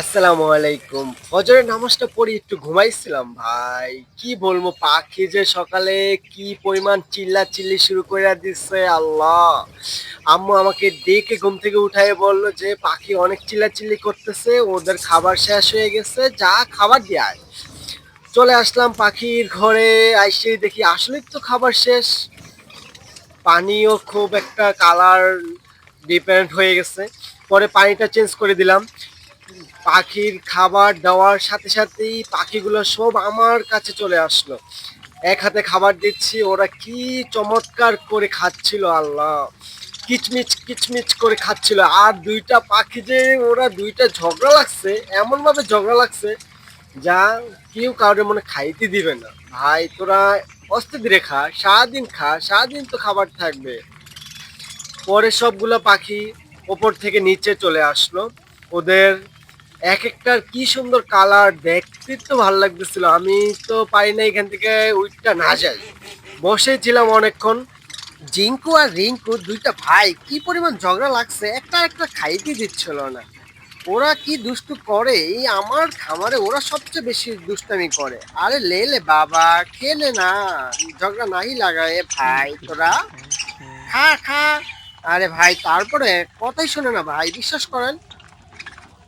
আসসালামু আলাইকুম। ফজরের নামাজটা পড়ে, একটু ঘুমাইছিলাম, ভাই। কি বলব, পাখি যে সকালে কি পরিমাণ চিল্লা চিল্লি শুরু করে দিচ্ছে আল্লাহ। আম্মু আমাকে ডেকে ঘুম থেকে উঠাই বলল যে, পাখি অনেক চিল্লা চিল্লি করতেছে, ওদের খাবার শেষ হয়ে গেছে, যা খাবার দেয় চলে আসলাম পাখির ঘরে, আইসে দেখি আসলেই তো খাবার শেষ। পানিও খুব একটা কালার ডিফারেন্ট হয়ে গেছে। পরে পানিটা চেঞ্জ করে দিলাম। পাখির খাবার দেওয়ার সাথে সাথেই পাখিগুলো সব আমার কাছে চলে আসলো। এক হাতে খাবার দিচ্ছি, ওরা কি চমৎকার করে খাচ্ছিল আল্লাহ। কিচমিচ কিচমিচ করে খাচ্ছিল। আর দুইটা পাখি যে ওরা দুইটা ঝগড়া লাগছে এমন ভাবে ঝগড়া লাগছে যা কেউ কারোর মনে খাইতে দিবে না। ভাই, তোরা অস্তে ধীরে খা, সারাদিন খা, সারাদিন তো খাবার থাকবে। পরে সবগুলো পাখি ওপর থেকে নিচে চলে আসলো। ওদের এক একটার কি সুন্দর কালার দেখতে তো ভালো লাগতেছিল। আমি তো পারি না এখান থেকে উইটটা না যাই। বসেছিলাম অনেকক্ষণ। জিঙ্কু আর রিঙ্কু দুইটা ভাই কি পরিমাণ ঝগড়া লাগছে, একটা একটা খাইতে দিচ্ছিল না। ওরা কি দুষ্টু করে? এই আমার খামারে ওরা সবচেয়ে বেশি দুষ্টামি করে। আরে লে লে বাবা, খেলে না। ঝগড়া নাই লাগায়। ভাই তোরা, খা খা। আরে ভাই, তারপরে কথাই শোনে না ভাই, বিশ্বাস করেন?